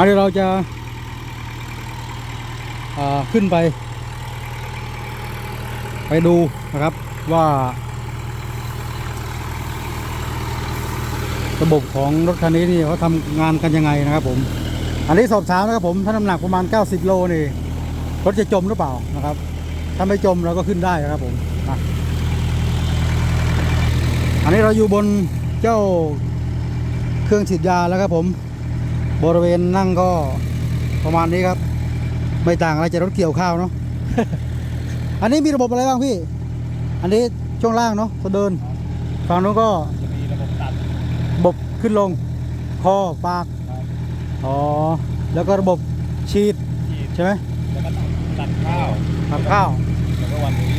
อันนี้เราจะาขึ้นไป ไปดูนะครับว่า ระบบของรถคันนี้นี่เขาทำงานกันยังไงนะครับผม อันนี้สอบถามนะครับผมถ้าน้ำหนักประมาณ 90 โลนี่รถจะจมหรือเปล่านะครับ ถ้าไม่จมเราก็ขึ้นได้นะครับผมอันนี้เราอยู่บนเจ้าเครื่องฉีดยาแล้วครับผม บริเวณนั่งก็ประมาณนี้ครับ ไม่ต่างอะไรจากรถเกี่ยวข้าวเนาะอันนี้มีระบบอะไรบ้างพี่ อันนี้ช่วงล่างเนาะตัวเดินฝั่งนู้นก็จะมีระบบตัดระบบขึ้นลง คอปาก อ๋อ แล้วก็ระบบฉีดที่ใช่ไหมแล้วก็ตัดข้าวทำข้าว แล้วก็หวันปุ๋ย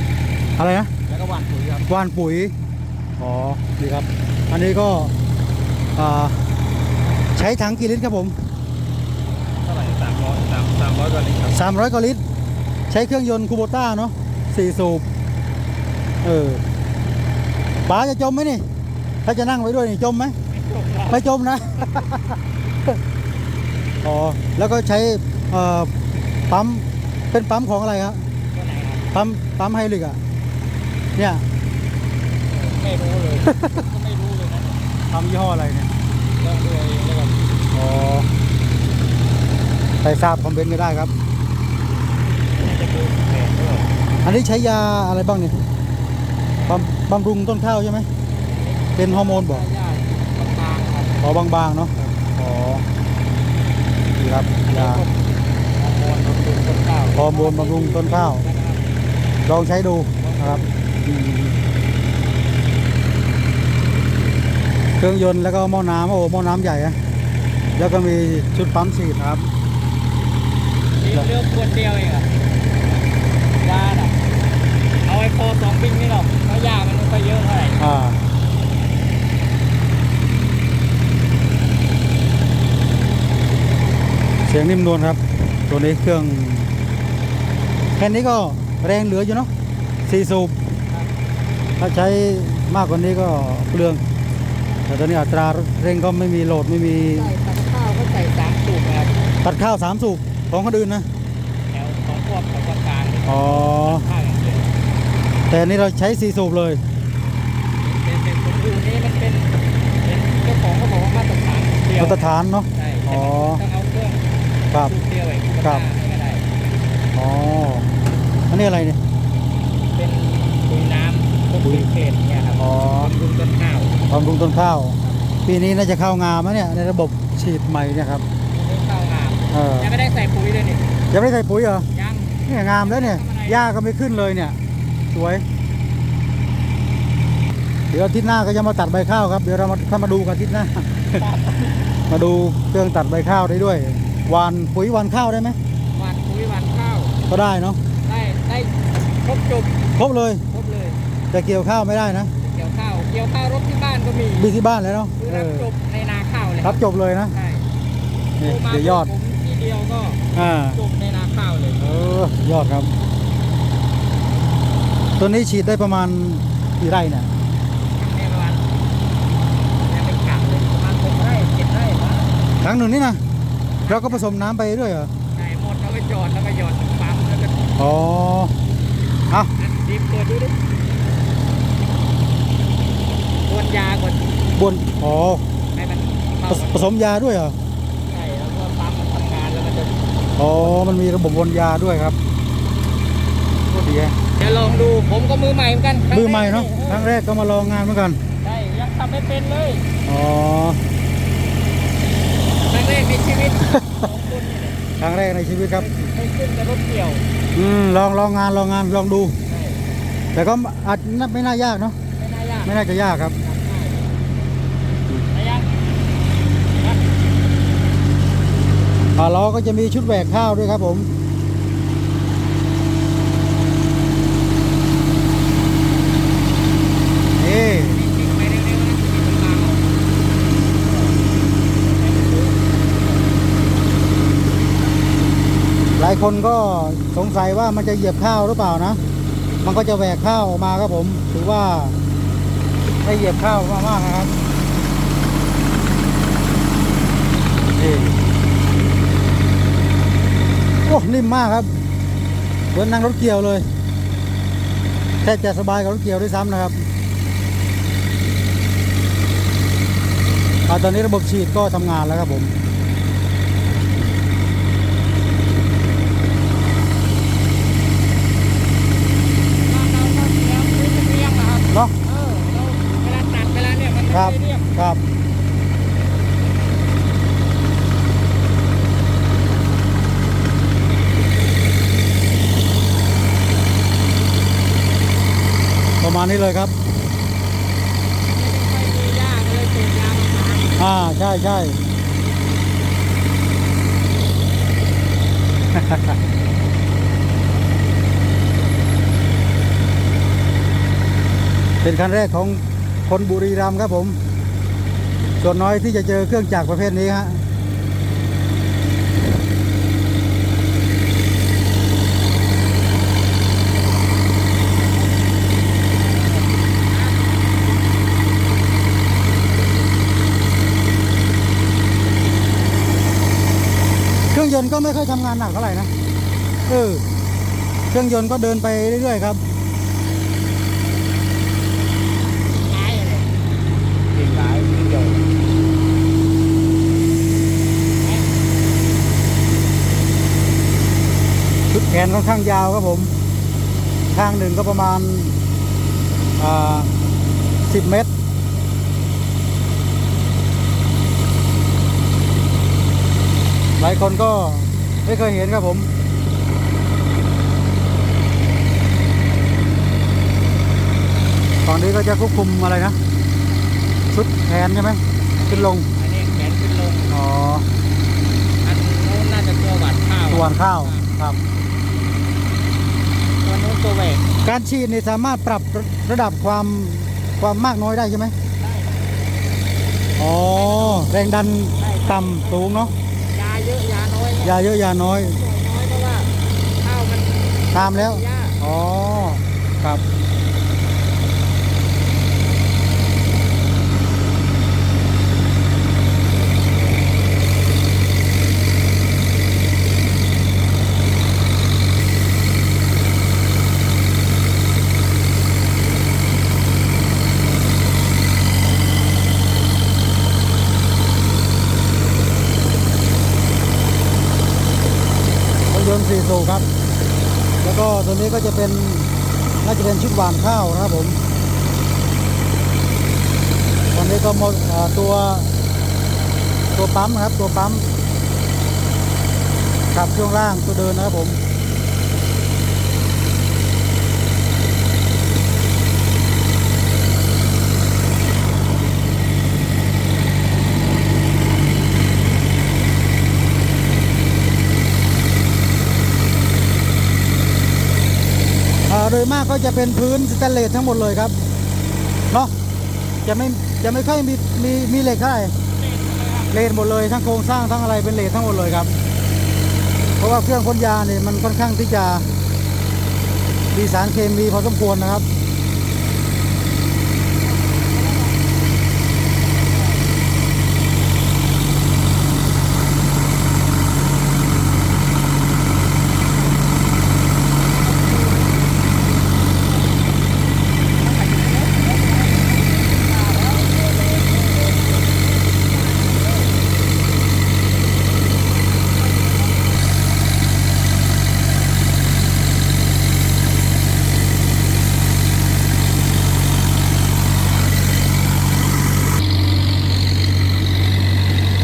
อะไรนะ แล้วก็หวันปุ๋ยครับหว่านปุ๋ย อ๋อ ดีครับ อันนี้ก็ อ่า ใช้ถังกี่ลิตรครับผมเท่าไหร่สามร้อยสามสามร้อยกว่าลิตรครับ300กว่าลิตร ใช้เครื่องยนต์คูโบต้าเนาะสี่สูบ เออป๋าจะจมไหมนี่ ถ้าจะนั่งไว้ด้วยนี่จมไหมไม่จมนะ อ๋อ แล้วก็ใช้เอ่อปั๊ม เป็นปั๊มของอะไรครับตัวไหนครับปั๊ม ปั๊มไฮดรอลิกอะเนี่ย ไม่รู้เลยก็ไม่รู้เลยนะปั๊มยี่ห้ออะไรเนี่ย ต้องดูเอาเองแล้วกันอ๋อใครทราบคอมเมนต์ก็ได้ครับ น่าจะดูแผนด้วยอันนี้ใช้ยาอะไรบ้างเนี่ยบำบำรุงต้นข้าวใช่ไหมเป็นฮอร์โมนบอก ยากบางๆครับอ๋อบางๆเนาะอ๋อดีครับยา ฮอร์โมนบำรุงต้นข้าวฮอร์โมนบำรุงต้นข้าว ลองใช้ดูนะครับอืม เครื่องยนต์แล้วก็หม้อน้ำโอ้โหหม้อน้ำใหญ่นะแล้วก็มีชุดปั๊มฉีดนะครับนี่เลือกขวดเดียวเองอะยาน่ะเอาไอ้พอสองปิ้งนี่หรอกเพราะยามันไม่ค่อยเยอะเท่าไหร่อ่าเสียงนิ่มนวลครับ ตัวนี้เครื่อง แค่นี้ก็แรงเหลืออยู่เนาะสี่สูบถ้าใช้มากกว่านี้ก็เปลือง แต่ตอนนี้อัตราเร่งก็ไม่มีโหลดไม่มีใส่ตัดข้าวก็ใส่สามสูบนะครับตัดข้าวสามสูบของคนอื่นนะแถวของพวกของกลางๆนี่อ๋อข้าวอย่างเดียวแต่อันนี้เราใช้สี่สูบเลยเป็นเป็นผมดูนี่มันเป็นเป็นเจ้าของเขาบอกว่ามาตรฐานเดียวมาตรฐานเนาะใช่อ๋อต้องเอาเครื่องครับสูบเดียวเองครับให้ก็ได้อ๋ออันนี้อะไรเนี่ยเป็นปุ๋ยน้ำพวกปุ๋ยเขตเนี่ยครับอ๋อบำรุงต้นข้าว บำรุงต้นข้าว ปีนี้น่าจะเข้างามแล้วเนี่ยในระบบฉีดใหม่เนี่ยครับต้นข้าวงามเออยังไม่ได้ใส่ปุ๋ยเลยนี่ยังไม่ได้ใส่ปุ๋ยเหรอยังเนี่ยงามแล้วเนี่ยทำอะไรหญ้าก็ไม่ขึ้นเลยเนี่ย สวย เดี๋ยวอาทิตย์หน้าก็จะมาตัดใบข้าวครับเดี๋ยวเรามาถ้ามาดูกันอาทิตย์หน้า มาดูเครื่องตัดใบข้าวได้ด้วยหวานปุ๋ยหวานข้าวได้ไหมหวานปุ๋ยหวานข้าวก็ได้เนาะได้ได้ครบจบครบเลยครบเลยแต่เกี่ยวข้าวไม่ได้นะ เกี่ยวข้าวเกี่ยวข้าวรถที่บ้านก็มีมีที่บ้านแล้วเนาะคือเอรับอจบในนาข้าวเลยรับจบเลยนะใช่นี่โทรมาเดี๋ยวยอดผมทีเดียวก็อ่าจบในนาข้าวเลยเออยอดครับ ตัวนี้ฉีดได้ประมาณกี่ไร่เนี่ยในประมาณยังไม่ขาดเลยประมาณหกไร่เจ็ดไร่นะครั้งหนึ่งนี่นะเราก็ผสมน้ำไปเรื่อยเหรอใช่หมดแล้วก็จอดแล้วก็หยอดปั๊มแล้วก็อ๋อเอาอันดีเปิดดูดิบวน ยาก่อนบนอ๋อให้มันผเข้าสกันผสมยาด้วยเหรอใช่แล้วก็ปั๊มมันทำงานแล้วมันจะอ๋อมันมีระบบวนยาด้วยครับโคตรดีแฮะเดี๋ยวลองดูผมก็มือใหม่เหมือนกันครั้งมือใหม่เนาะแรกครั้งแรกก็มาลองงานเหมือนกันใช่ยังทำไม่เป็นเลยอ๋อครั้งแรกในชีวิตของคุณเนี่ยครั้งแรกในชีวิตครับ ไม่ขึ้นกับรถเกี่ยวอืมลองลองงานลองงานลองดู ใช่แต่ก็อาจน่าไม่น่ายากเนาะ ไม่น่ายากไม่น่าจะยากครับไม่ยากนะอ่าล้อก็จะมีชุดแหวกข้าวด้วยครับผมนี่วิ่งไปเร็วๆนะมีคนมาหลายคนก็สงสัยว่ามันจะเหยียบข้าวหรือเปล่านะ มันก็จะแหวกข้าวออกมาครับผม ถือว่า ถ้าเหยียบข้าวมากๆนะครับนี่นิ่มมากครับเหมือนนั่งรถเกี่ยวเลยแทบจะสบายกับรถเกี่ยวด้วยซ้ำนะครับอตอนนี้ระบบฉีดก็ทำงานแล้วครับผม บ้านเราก็เลี้ยงพื้นเรียงนะครับ เนาะ เออเราเวลาตัดเวลาเนี่ยมัน ครับ ไม่เรียบ ครับ ประมาณ นี้เลยครับไม่มีหญ้าก็เลยปลูกยางมะพร้าวอ่าใช่ใช่เป็นคันแรกของคนบุรีรัมย์ครับผม ส่วนน้อยที่จะเจอเครื่องจักรประเภทนี้ฮะ เครื่องย นต์ก็ไม่ค่อยทำงานหนักเท่าไหร่นะเออเครื่องยนต์ก็เดินไปเรื่อยๆครับหลายเลยกินหลายกินเยอะชุดแขนค่อนข้างยาวครับผมข้างหนึ่งก็ประมาณอ่าสิบเมตร หลายคนก็ไม่เคยเห็นครับผมฝั่งนี้ก็จะควบคุมอะไรนะ ชุดแขนใช่ไหมขึ้นลง อันนี้แขนขึ้นลง อ๋อ อันนู้นน่าจะตัวหวัดข้าวตัวข้าวครับ ตัวนู้นตัวแหวกการฉีดนี่สามารถปรับระระดับความความมากน้อยได้ใช่ไหมได้ อ๋อ แรงดันต่ำสูงเนาะยาเยอะ ยาน้อยยาเยอะยาน้อยน้อยเพราะว่าข้าวมันตามแล้ว ยาอ๋อ ครับ ร ดูครับ แล้วก็ตัวนี้ก็จะเป็นน่าจะเป็นชุดหวานข้าวนะครับผมตอนนี้ก็หมดตัวตัวปั๊มครับตัวปั๊มขับช่วงล่างตัวเดินนะครับผม โดยมากก็จะเป็นพื้นสแตนเลสทั้งหมดเลยครับเนาะจะไม่จะไม่ค่อยมีมีมีเหล็กเท่าไหร่เลนหมดเลยทั้งโครงสร้างทั้งอะไรเป็นเลสทั้งหมดเลยครับ เพราะว่าเครื่องพ่นยาเนี่ยมันค่อนข้างที่จะมีสารเคมีพอสมควรนะครับ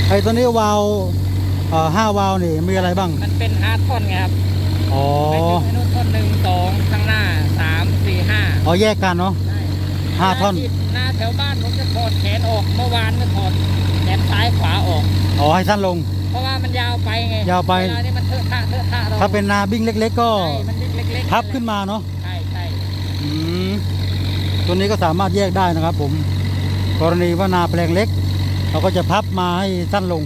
ไอ้ตัวนี้วาล์วเอ่อห้าวาล์วนี่มีอะไรบ้าง มันเป็นฮาร์ดท่อนไงครับอ๋อ ไปถึงไอ้นู้นท่อนหนึ่งสองข้างหน้าสามสี่ห้าอ๋อแยกกันเนาะได้ห้าท่อนหน้าแถวบ้านผมจะถอดแขนออกเมื่อวานก็ถอดแขนซ้ายขวาออก อ๋อให้สั้นลง เพราะว่ามันยาวไปไงยาวไป เวลานี้มันเทอะทะเทอะทะเราถ้าเป็นนาบิ้งเล็ก ๆ ก็ใช่มันเล็กๆพับขึ้นมาเนาะ ใช่ใช่อืมตัวนี้ก็สามารถแยกได้นะครับผม กรณีว่านาแปลงเล็ก เราก็จะพับมาให้สั้นลง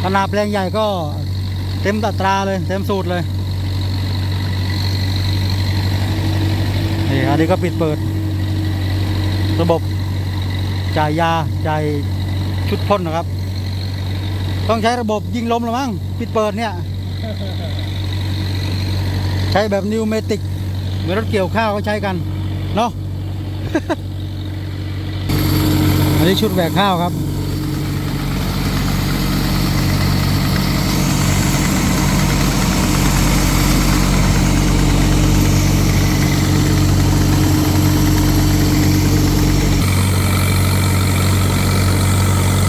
ถ้านาแปลงใหญ่ก็เต็มอัตราเลย เต็มสูตรเลยนี่อันนี้ก็ปิดเปิด ระบบจ่ายยาจ่ายชุดพ่นนะครับ ต้องใช้ระบบยิงลมหรือมั้งปิดเปิดเนี่ย ใช้แบบนิวเมติกเหมือนรถเกี่ยวข้าวเขาใช้กัน เนาะ นนี้ชุดแหวกข้าวครับ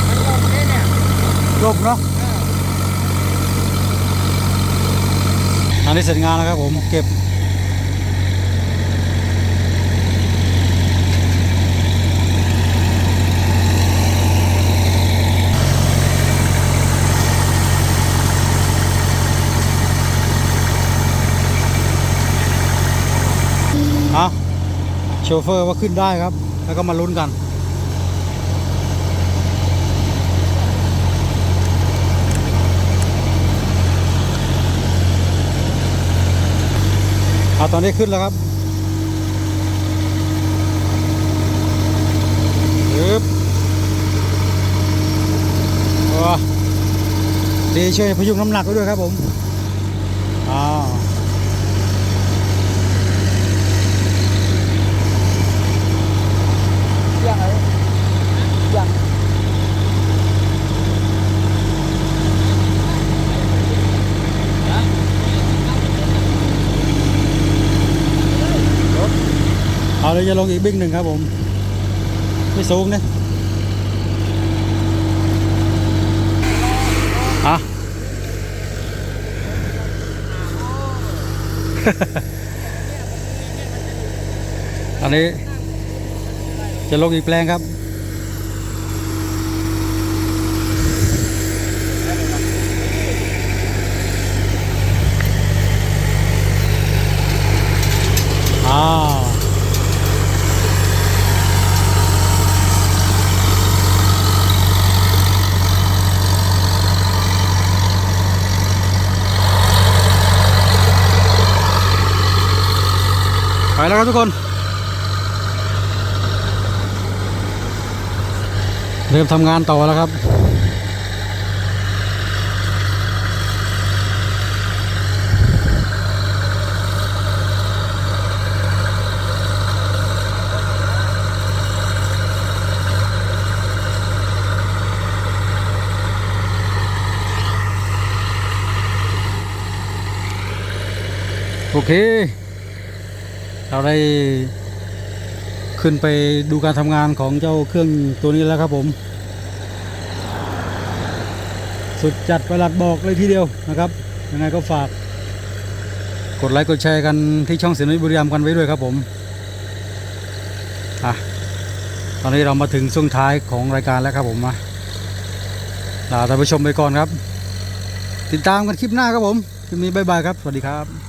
มันลงเนี่ยเนี่ยลบเนาะอันนี้เสร็จงานแล้วครับผมเก็บ ชเฟอร์ว่าขึ้นได้ครับ แล้วก็มาลุ้นกัน เอาตอนนี้ขึ้นแล้วครับยึบดีช่วยพยุงน้ำหนักไว้ด้วยครับผม อ้าว ยังไงยัง เลยจะลงอีกบิ๊กหนึ่งครับผม ไม่สูงนะอะอันนี้จะลงอีกแปลงครับ แล้วครับทุกคน เริ่มทำงานต่อแล้วครับโอเค เราได้ขึ้นไปดูการทำงานของเจ้าเครื่องตัวนี้แล้วครับผม สุดจัดประหลัดบอกเลยทีเดียวนะครับ ยังไงก็ฝาก กดไลค์กดแชร์กันที่ช่องเสียนุบุรีรัมกันไว้ด้วยครับผมอะตอนนี้เรามาถึงช่วงท้ายของรายการแล้วครับผมมาลาท่านผู้ชมไปก่อนครับ ติดตามกันคลิปหน้าครับผมคลิปนี้บ๊ายบายครับ สวัสดีครับ